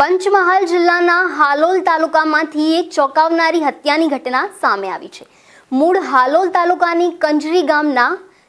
પંચમહાલ જિલ્લાના હાલોલ તાલુકામાંથી એક ચોંકાવનારી હત્યાની ઘટના સામે આવી છે. મૂળ હાલોલ તાલુકાની કંજરી ગામના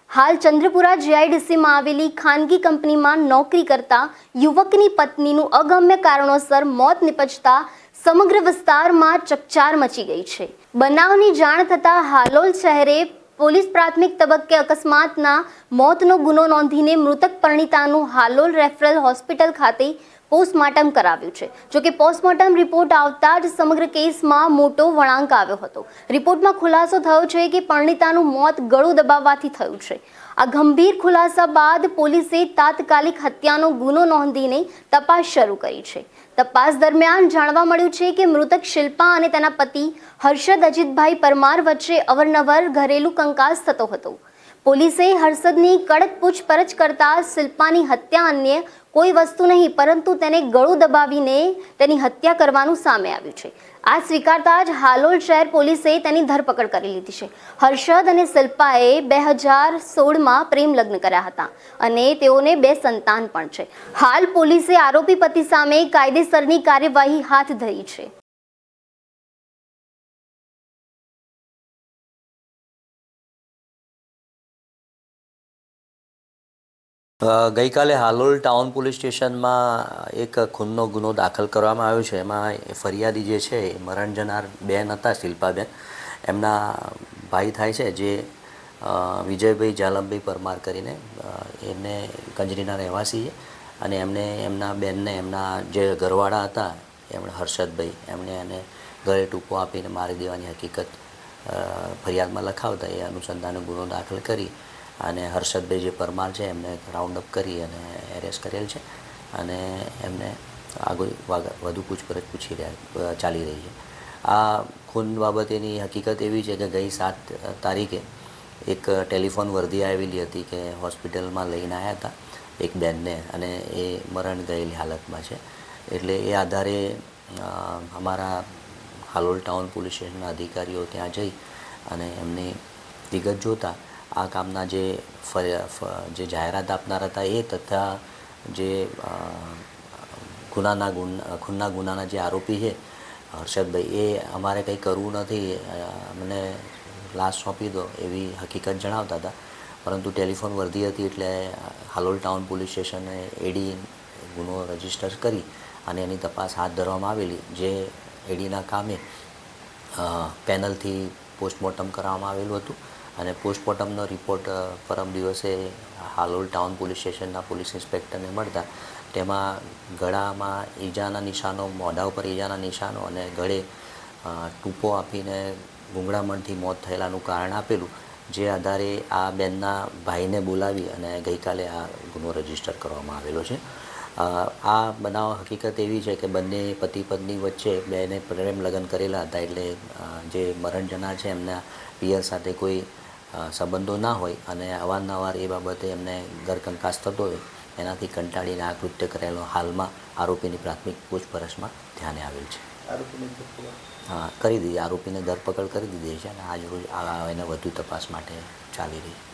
હાલ ચંદ્રપુરા જીઆઈડીસીમાં આવેલી ખાનગી કંપનીમાં નોકરી કરતા યુવકની પત્નીનું અગમ્ય કારણોસર મોત નિપજતા સમગ્ર વિસ્તારમાં ચકચાર મચી ગઈ છે. બનાવની જાણ થતાં હાલોલ શહેરે પોલીસ પ્રાથમિક તબક્કે અકસ્માતના મોતનો ગુનો નોંધીને મૃતક પરણિતાનું હાલોલ રેફરલ હોસ્પિટલ ખાતે પોસ્ટમોર્ટમ કરાવ્યું છે. જોકે પોસ્ટમોર્ટમ રિપોર્ટ આવતા જ સમગ્ર કેસમાં મોટો વળાંક આવ્યો હતો. રિપોર્ટમાં ખુલાસો થયો છે કે પરણિતાનું મોત ગળું દબાવવાથી થયું છે. આ ગંભીર ખુલાસા બાદ પોલીસે તાત્કાલિક હત્યાનો ગુનો નોંધીને તપાસ શરૂ કરી છે. તપાસ દરમિયાન જાણવા મળ્યું છે કે મૃતક શિલ્પા અને તેના પતિ હર્ષદ અજીતભાઈ પરમાર વચ્ચે અવરનવર ઘરેલું કંકાસ થતો હતો. પોલીસે હર્ષદની કડક પૂછપરછ કરતા શિલ્પાની હત્યા અન્ય કોઈ વસ્તુ નહીં, પરંતુ તેને ગળું દબાવીને તેની હત્યા કરવાનું સામે આવ્યું છે. આ સ્વીકારતા જ હાલોલ શહેર પોલીસે તેની ધરપકડ કરી લીધી છે. હર્ષદ અને શિલ્પાએ બે હજાર સોળમાં પ્રેમ લગ્ન કર્યા હતા અને તેઓને બે સંતાન પણ છે. હાલ પોલીસે આરોપી પતિ સામે કાયદેસરની કાર્યવાહી હાથ ધરી છે. ગઈકાલે હાલોલ ટાઉન પોલીસ સ્ટેશનમાં એક ખૂનનો ગુનો દાખલ કરવામાં આવ્યો છે. એમાં ફરિયાદી જે છે, એ મરણ જનાર બેન હતા, શિલ્પાબેન. એમના ભાઈ થાય છે, જે વિજયભાઈ જાલમભાઈ પરમાર કરીને એમને કંજરીના રહેવાસી અને એમને, એમના બેનને, એમના જે ઘરવાળા હતા, એમણે હર્ષદભાઈ, એમણે એને ગળે ટૂંકો આપીને મારી દેવાની હકીકત ફરિયાદમાં લખાવતા, એ અનુસંધાને ગુનો દાખલ કરી અને હર્ષદભાઈ જે પરમાર છે, એમને રાઉન્ડ અપ કરી અને એરેસ્ટ કરેલ છે. અને એમને આગળ વધુ પૂછપરછ પૂછી રહ્યા ચાલી રહી છે. આ ખૂન બાબતેની હકીકત એવી છે કે ગઈ સાત તારીખે એક ટેલિફોન વર્દી આવેલી હતી કે હોસ્પિટલમાં લઈને આવ્યા હતા એક બેનને અને એ મરણ ગયેલી હાલતમાં છે. એટલે એ આધારે અમારા હાલોલ ટાઉન પોલીસ સ્ટેશનના અધિકારીઓ ત્યાં જઈ અને એમની વિગત જોતા આ કામના જે જે જાહેરાત આપનાર હતા એ તથા જે ગુનાના ગુન, ખૂનના ગુનાના જે આરોપી છે, હર્ષદભાઈ, એ અમારે કંઈ કરવું નથી મને લાશ સોંપી દો એવી હકીકત જણાવતા હતા. પરંતુ ટેલિફોન વર્ધી હતી એટલે હાલોલ ટાઉન પોલીસ સ્ટેશને એડી ગુનો રજિસ્ટર કરી અને એની તપાસ હાથ ધરવામાં આવેલી. જે એડીના કામે પેનલથી પોસ્ટમોર્ટમ કરવામાં આવેલું હતું. અને પોસ્ટમોર્ટમનો રિપોર્ટ પરમ દિવસે હાલોલ ટાઉન પોલીસ સ્ટેશનના પોલીસ ઇન્સ્પેક્ટરને મળતા, તેમાં ગળામાં ઈજાના નિશાનો, મોઢા ઉપર ઈજાના નિશાનો અને ગળે ટૂંપો આપીને ગુંગળામણથી મોત થયેલાનું કારણ આપેલું, જે આધારે આ બેનના ભાઈને બોલાવી અને ગઈકાલે આ ગુનો રજિસ્ટર કરવામાં આવેલો છે. આ બનાવ હકીકત એવી છે કે બંને પતિ પત્ની વચ્ચે બેને પ્રેમ લગ્ન કરેલા હતા એટલે જે મરણ જનાર છે એમના પિયર સાથે કોઈ સંબંધો ના હોય અને અવારનવાર એ બાબતે એમને ઘરકંકાસ થતો હોય એનાથી કંટાળીને આ કૃત્ય કરેલો હાલમાં આરોપીની પ્રાથમિક પૂછપરછમાં ધ્યાને આવેલ છે. હા કરી દીધી. આરોપીને ધરપકડ કરી દીધી છે અને આજ રોજ એને વધુ તપાસ માટે ચાલી રહી છે.